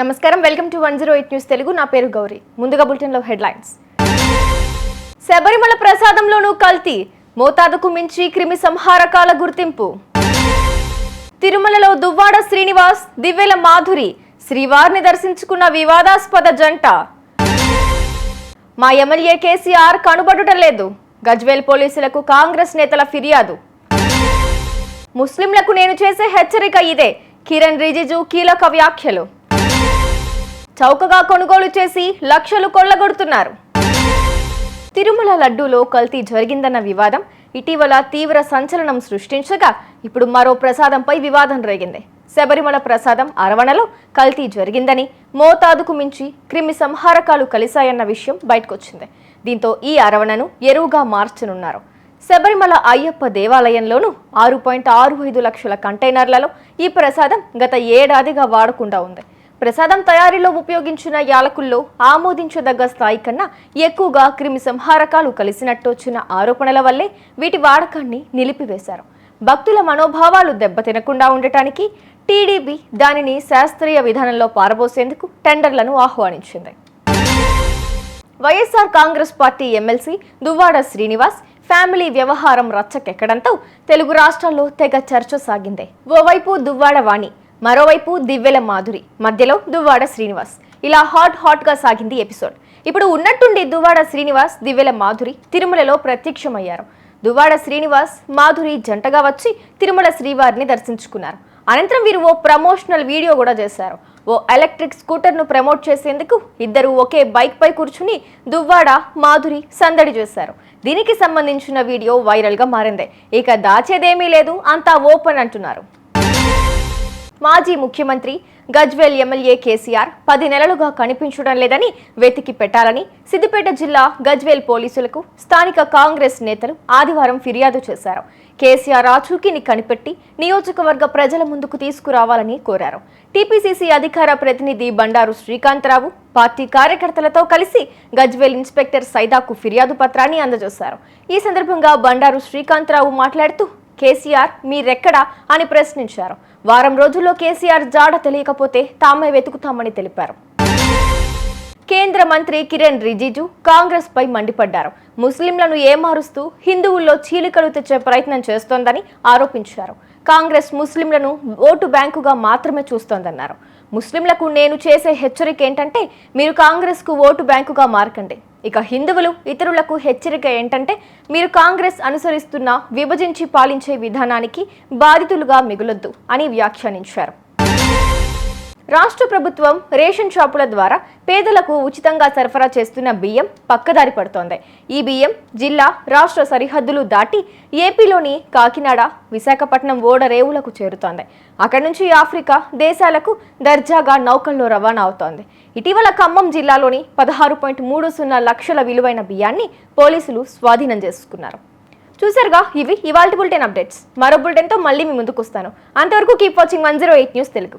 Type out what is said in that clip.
నమస్కారం. Welcome to one zero eight news Telugu. నా పేరు గౌరీ. ముందుగా బులెటిన్లో హెడ్లైన్స్. శబరిమల ప్రసాదంలోనూ కల్తీ. మోతాదుకు మించి క్రిమి సంహారకాల గుర్తింపు. తిరుమలలో దువ్వాడ శ్రీనివాస్ దివ్యల మాధురి. శ్రీవారిని దర్శించుకున్న వివాదాస్పద జంట. మా ఎమ్మెల్యే కేసీఆర్ కనుబడుట లేదు. గజ్వేల్ పోలీసులకు కాంగ్రెస్ నేతల ఫిర్యాదు. ముస్లింలకు నేను చేసే హెచ్చరిక ఇదే. కిరణ్ రిజిజు కీలక వ్యాఖ్యలు. చౌకగా కొనుగోలు చేసి లక్షలు కొల్లగొడుతున్నారు. తిరుమల లడ్డూలో కల్తీ జరిగిందన్న వివాదం ఇటీవల తీవ్ర సంచలనం సృష్టించగా ఇప్పుడు మరో ప్రసాదంపై వివాదం రేగింది. శబరిమల ప్రసాదం అరవణలో కల్తీ జరిగిందని మోతాదుకు మించి క్రిమి సంహారకాలు కలిశాయన్న విషయం బయటకొచ్చింది. దీంతో ఈ అరవణను ఎరువుగా మార్చనున్నారు. శబరిమల అయ్యప్ప దేవాలయంలోనూ ఆరు పాయింట్ ఆరు ఐదు లక్షల కంటైనర్లలో ఈ ప్రసాదం గత ఏడాదిగా వాడకుండా ఉంది. ప్రసాదం తయారీలో ఉపయోగించిన యాలకుల్లో ఆమోదించదగ్గ స్థాయి కన్నా ఎక్కువగా క్రిమి సంహారకాలు కలిసినట్టు వచ్చిన ఆరోపణల వల్లే వీటి వాడకాన్ని నిలిపివేశారు. భక్తుల మనోభావాలు దెబ్బతినకుండా ఉండటానికి టీడీపీ దానిని శాస్త్రీయ విధానంలో పారబోసేందుకు టెండర్లను ఆహ్వానించింది. YSR Congress party MLC Duvvada Srinivas family వ్యవహారం రచ్చకెక్కడంతో తెలుగు రాష్ట్రాల్లో తెగ చర్చ సాగింది. ఓవైపు దువ్వాడ వాణి మరోవైపు దివ్యల మాధురి మధ్యలో దువ్వాడ శ్రీనివాస్. ఇలా హాట్ హాట్గా సాగింది ఎపిసోడ్. ఇప్పుడు ఉన్నట్టుండి దువ్వాడ శ్రీనివాస్ దివ్యల మాధురి తిరుమలలో ప్రత్యక్షమయ్యారు. దువ్వాడ శ్రీనివాస్ మాధురి జంటగా వచ్చి తిరుమల శ్రీవారిని దర్శించుకున్నారు. అనంతరం వీరు ఓ ప్రమోషనల్ వీడియో కూడా చేశారు. ఓ ఎలక్ట్రిక్ స్కూటర్ను ప్రమోట్ చేసేందుకు ఇద్దరు ఒకే బైక్ పై కూర్చుని దువ్వాడ మాధురి సందడి చేశారు. దీనికి సంబంధించిన వీడియో వైరల్గా మారింది. ఇక దాచేదేమీ లేదు అంతా ఓపెన్ అంటున్నారు. మాజీ ముఖ్యమంత్రి గజ్వేల్ ఎమ్మెల్యే కేసీఆర్ పది నెలలుగా కనిపించడం లేదని వెతికి పెట్టాలని సిద్దిపేట జిల్లా గజ్వేల్ పోలీసులకు స్థానిక కాంగ్రెస్ నేతలు ఆదివారం ఫిర్యాదు చేశారు. కేసీఆర్ ఆచూకీని కనిపెట్టి నియోజకవర్గ ప్రజల ముందుకు తీసుకురావాలని కోరారు. టీపీసీసీ అధికార ప్రతినిధి బండారు శ్రీకాంతరావు పార్టీ కార్యకర్తలతో కలిసి గజ్వేల్ ఇన్స్పెక్టర్ సైదాకు ఫిర్యాదు పత్రాన్ని అందజేశారు. ఈ సందర్భంగా బండారు శ్రీకాంతరావు మాట్లాడుతూ కేసీఆర్ మీరెక్కడా? అని ప్రశ్నించారు. వారం రోజుల్లో కేసీఆర్ జాడ తెలియకపోతే తామే వెతుకుతామని తెలిపారు. కేంద్ర మంత్రి కిరణ్ రిజిజు కాంగ్రెస్ పై మండిపడ్డారు. ముస్లింలను ఏమారుస్తూ హిందువుల్లో చీలికలు తెచ్చే ప్రయత్నం చేస్తోందని ఆరోపించారు. కాంగ్రెస్ ముస్లింలను ఓటు బ్యాంకుగా మాత్రమే చూస్తోందన్నారు. ముస్లింలకు నేను చేసే హెచ్చరిక ఏంటంటే మీరు కాంగ్రెస్కు ఓటు బ్యాంకుగా మారకండి. ఇక హిందువులు ఇతరులకు హెచ్చరిక ఏంటంటే మీరు కాంగ్రెస్ అనుసరిస్తున్న విభజించి పాలించే విధానానికి బాధితులుగా మిగులొద్దు అని వ్యాఖ్యానించారు. రాష్ట్ర ప్రభుత్వం రేషన్ షాపుల ద్వారా పేదలకు ఉచితంగా సరఫరా చేస్తున్న బియ్యం పక్కదారి పడుతోంది. ఈ బియ్యం జిల్లా రాష్ట్ర సరిహద్దులు దాటి ఏపీలోని కాకినాడ విశాఖపట్నం ఓడరేవులకు చేరుతోంది. అక్కడి నుంచి ఆఫ్రికా దేశాలకు దర్జాగా నౌకల్లో రవాణా అవుతోంది. ఇటీవల ఖమ్మం జిల్లాలోని పదహారు పాయింట్ మూడు సున్నా లక్షల విలువైన బియ్యాన్ని పోలీసులు స్వాధీనం చేసుకున్నారు. చూసారుగా ఇవి ఇవాల్టి బులెటిన్ అప్డేట్స్. మరో బులెటిన్తో మళ్ళీ మీ ముందుకు వస్తాను. అంతవరకు keep watching one zero eight news Telugu.